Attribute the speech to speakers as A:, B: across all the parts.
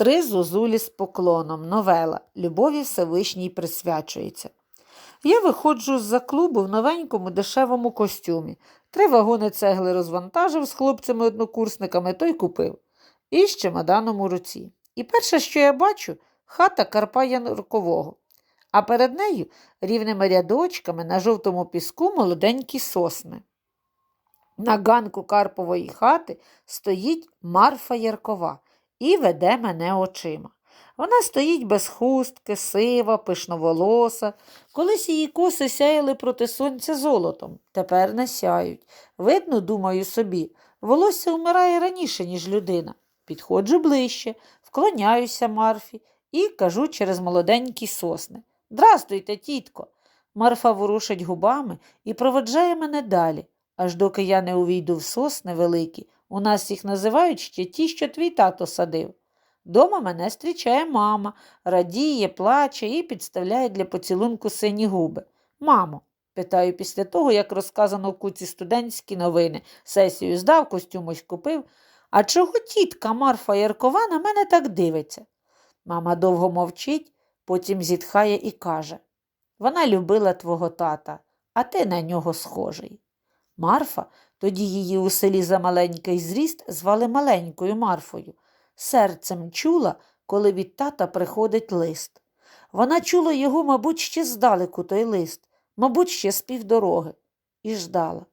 A: Три зозулі з поклоном. Новела. Любові Всевишній присвячується. Я виходжу з-за клубу в новенькому дешевому костюмі. Три вагони цегли розвантажив з хлопцями-однокурсниками, той купив. І з чемоданом у руці. І перше, що я бачу, хата Карпа Януркового. А перед нею рівними рядочками на жовтому піску молоденькі сосни. На ганку Карпової хати стоїть Марфа Яркова і веде мене очима. Вона стоїть без хустки, сива, пишноволоса. Колись її коси сяяли проти сонця золотом, тепер не сяють. Видно, думаю собі, волосся вмирає раніше, ніж людина. Підходжу ближче, вклоняюся Марфі і кажу через молоденькі сосни. Здрастуйте, тітко. Марфа ворушить губами і проведжає мене далі, аж доки я не увійду в сосни великі. У нас їх називають ще ті, що твій тато садив. Дома мене зустрічає мама, радіє, плаче і підставляє для поцілунку сині губи. Мамо, питаю після того, як розказано в куці студентські новини, сесію здав, костюм ось купив. А чого тітка Марфа Яркова на мене так дивиться? Мама довго мовчить, потім зітхає і каже Вона любила твого тата, а ти на нього схожий. Марфа, тоді її у селі за маленький зріст звали маленькою Марфою серцем чула, коли від тата приходить лист. Вона чула його, мабуть, ще здалеку той лист, мабуть, ще з півдороги, і ждала.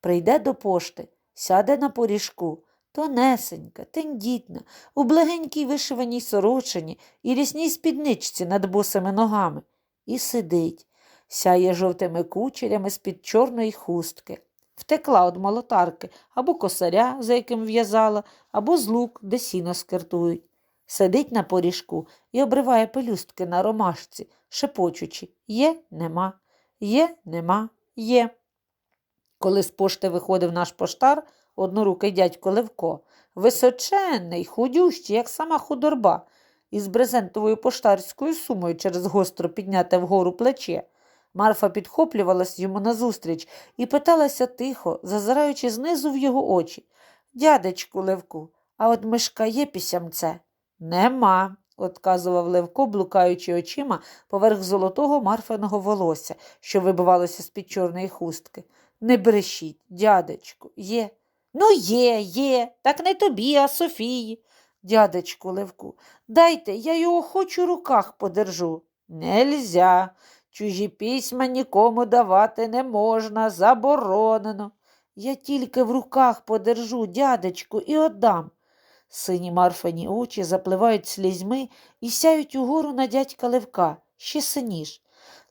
A: Прийде до пошти, сяде на поріжку, тонесенька, тендітна, у благенькій вишиваній сорочині і рісній спідничці над босими ногами, і сидить, сяє жовтими кучерями з-під чорної хустки. Втекла від молотарки або косаря, за яким в'язала, або з лук, де сіно скиртують. Сидить на поріжку і обриває пелюстки на ромашці, шепочучи є, нема, є, нема, є. Коли з пошти виходив наш поштар, однорукий дядько Левко, височенний, худющий, як сама худорба, із брезентовою поштарською сумою через гостро підняте вгору плече. Марфа підхоплювалась йому назустріч і питалася тихо, зазираючи знизу в його очі. Дядечку Левку, а от мишка є пісямце? Нема, отказував Левко, блукаючи очима поверх золотого марфаного волосся, що вибивалося з-під чорної хустки. Не брешіть, дядечку, є. Ну, є, є, так не тобі, а Софії. Дядечку Левку, дайте, я його хоч у руках подержу. Нельзя. Чужі письма нікому давати не можна, заборонено. Я тільки в руках подержу, дядечку, і отдам. Сині марфані очі запливають слізьми і сяють угору на дядька Левка, ще синіш.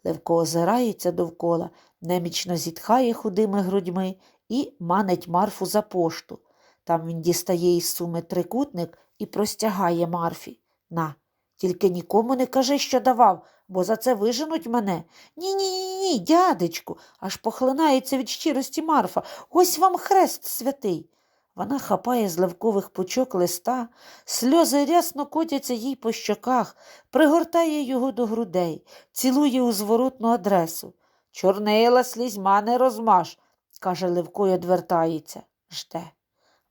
A: Левко озирається довкола, немічно зітхає худими грудьми і манить Марфу за пошту. Там він дістає із суми трикутник і простягає Марфі. На, тільки нікому не кажи, що давав, бо за це виженуть мене. Ні, ні, ні, дядечку, аж похлинається від щирості Марфа. Ось вам хрест святий. Вона хапає з левкових пучок листа, сльози рясно котяться їй по щоках, пригортає його до грудей, цілує у зворотну адресу. Чорнила слізьма не розмаш, каже Левко й одвертається. Жде.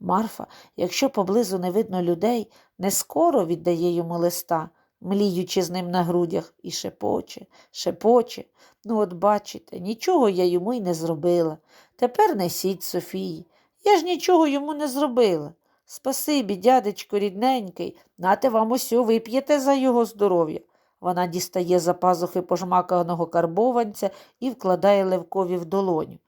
A: Марфа, якщо поблизу не видно людей, не скоро віддає йому листа, мліючи з ним на грудях, і шепоче, шепоче. Ну, от бачите, нічого я йому й не зробила. Тепер несіть Софії. Я ж нічого йому не зробила. Спасибі, дядечко рідненький, нате вам усю вип'єте за його здоров'я. Вона дістає за пазухи пожмаканого карбованця і вкладає Левкові в долоню.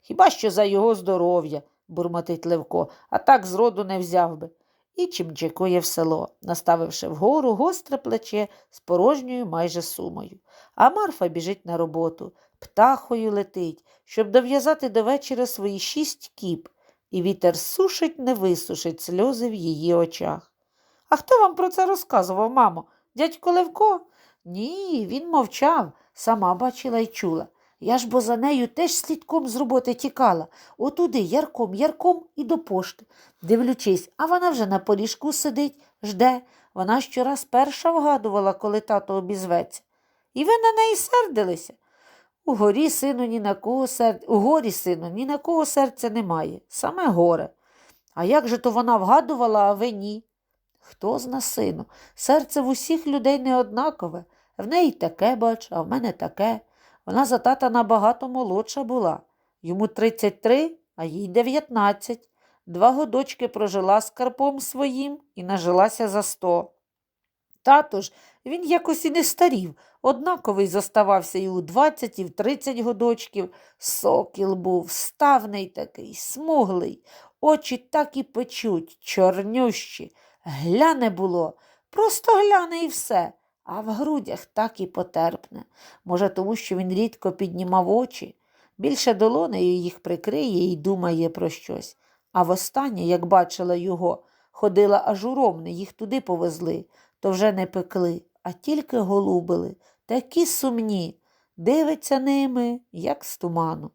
A: Хіба що за його здоров'я, бурмотить Левко, а так зроду не взяв би. І чимчикує в село, наставивши вгору гостре плече з порожньою майже сумою. А Марфа біжить на роботу, птахою летить, щоб дов'язати до вечора свої шість кіп, і вітер сушить, не висушить сльози в її очах. А хто вам про це розказував, мамо? Дядько Левко? Ні, він мовчав, сама бачила й чула. Я ж бо за нею теж слідком з роботи тікала. Отуди ярком, ярком і до пошти. Дивлячись, а вона вже на поріжку сидить, жде. Вона щораз перша вгадувала, коли тато обізветься. І ви на неї сердилися. У горі, сину, ні на кого серця, у горі, сину, ні на кого серця немає, саме горе. А як же то вона вгадувала, а ви ні? Хто зна сину? Серце в усіх людей не однакове. В неї таке, бач, а в мене таке. Вона за тата набагато молодша була. Йому 33, а їй 19. Два годочки прожила з Карпом своїм і нажилася за сто. Тато ж, він якось і не старів, однаковий зоставався і у 20, і в 30 годочків. Сокіл був, ставний такий, смуглий, очі так і печуть, чорнющі. Гляне було, просто гляне і все, а в грудях так і потерпне. Може, тому що він рідко піднімав очі, більше долонею їх прикриє і думає про щось. А востаннє, як бачила його, ходила аж у Ромни, їх туди повезли, то вже не пекли, а тільки голубили, такі сумні, дивиться ними, як з туману.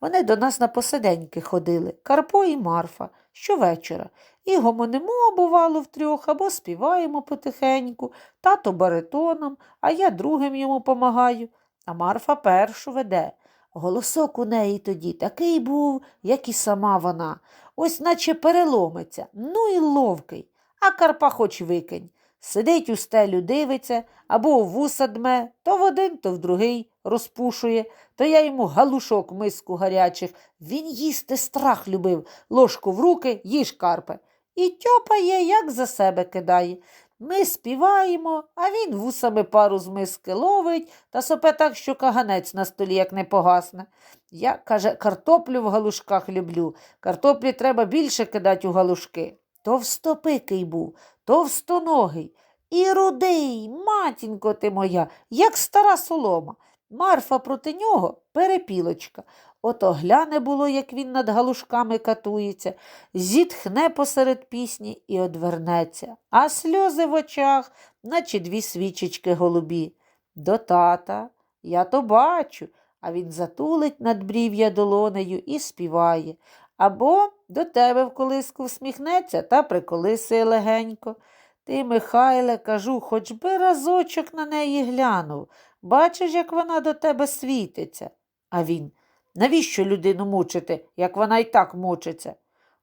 A: Вони до нас на посиденьки ходили, Карпо і Марфа, щовечора, і гомонимо, бувало, втрьох, або співаємо потихеньку, тато баритоном, а я другим йому помагаю, а Марфа першу веде. Голосок у неї тоді такий був, як і сама вона, ось наче переломиться, ну і ловкий, а Карпа хоч викинь. Сидить у стелю, дивиться, або у вуса дме, то в один, то в другий розпушує, то я йому галушок миску гарячих. Він їсти страх любив, ложку в руки, їж карпе. І тьопає, як за себе кидає. Ми співаємо, а він вусами пару з миски ловить та сопе так, що каганець на столі як не погасне. Я, каже, картоплю в галушках люблю. Картоплі треба більше кидати у галушки. Товстопикий був, товстоногий. І рудий, матінко ти моя, як стара солома. Марфа проти нього перепілочка. Ото гляне було, як він над галушками катується, зітхне посеред пісні і одвернеться, а сльози в очах, наче дві свічечки голубі. До тата я то бачу, а він затулить надбрів'я долонею і співає. Або до тебе в колиску всміхнеться та приколисує легенько. Ти, Михайле, кажу, хоч би разочок на неї глянув. Бачиш, як вона до тебе світиться. А він навіщо людину мучити, як вона й так мучиться?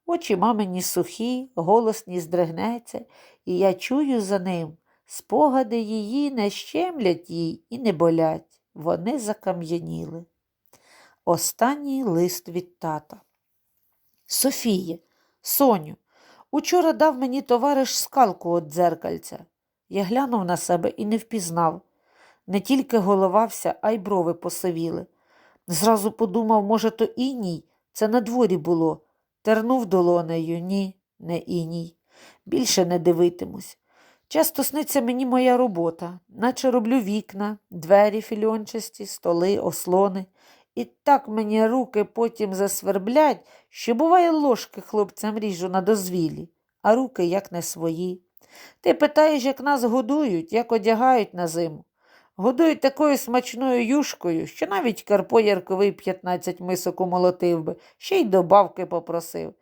A: Очі мамині сухі, голос ні здригнеться, і я чую за ним. Спогади її не щемлять їй і не болять. Вони закам'яніли. Останній лист від тата. Софіє, Соню, учора дав мені товариш скалку від дзеркальця. Я глянув на себе і не впізнав. Не тільки головався, а й брови посивіли. Зразу подумав, може, то іній, це на дворі було. Тернув долонею, ні, не іній. Більше не дивитимусь. Часто сниться мені моя робота, наче роблю вікна, двері фільончасті, столи, ослони. І так мені руки потім засверблять, що буває ложки хлопцям ріжу на дозвіллі, а руки як не свої. Ти питаєш, як нас годують, як одягають на зиму. Годують такою смачною юшкою, що навіть Карпо Ярковий 15 мисок умолотив би, ще й добавки попросив.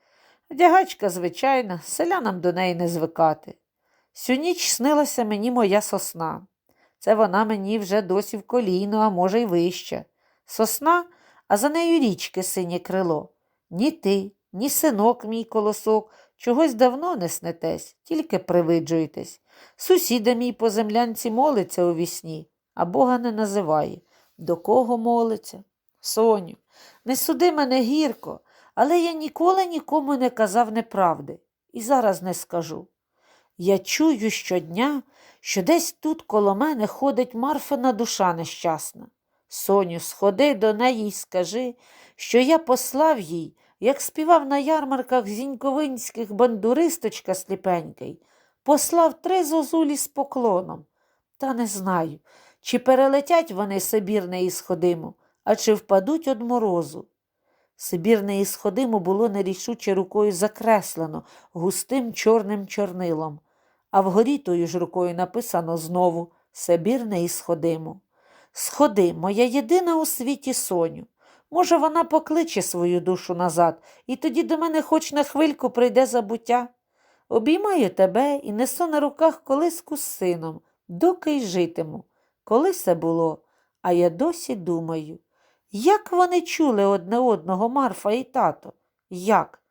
A: Вдягачка, звичайна, селянам до неї не звикати. Сю ніч снилася мені моя сосна. Це вона мені вже досі в коліно, а може, й вища. Сосна, а за нею річки синє крило. Ні ти, ні синок мій колосок, чогось давно не снетесь, тільки привиджуєтесь. Сусіда мій по землянці молиться у вісні, а Бога не називає. До кого молиться? Соню, не суди мене гірко, але я ніколи нікому не казав неправди і зараз не скажу. Я чую щодня, що десь тут коло мене ходить Марфина душа нещасна. Соню, сходи до неї й скажи, що я послав їй, як співав на ярмарках зіньковинських бандуристочка сліпенький, послав три зозулі з поклоном. Та не знаю, чи перелетять вони Сибірне із Ходиму, а чи впадуть од морозу. Сибірне із Ходиму було нерішуче рукою закреслено густим чорним чорнилом, а вгорі тою ж рукою написано знову Сибірне із Ходиму. Сходи, моя єдина у світі Соню. Може, вона покличе свою душу назад, і тоді до мене хоч на хвильку прийде забуття. Обіймаю тебе і несу на руках колиску з сином, доки й житиму. Коли це було, а я досі думаю, як вони чули одне одного Марфа і тато? Як?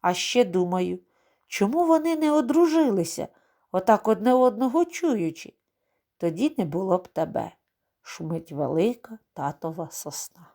A: А ще думаю, чому вони не одружилися, отак одне одного чуючи. Тоді не було б тебе. Шумить велика татова сосна.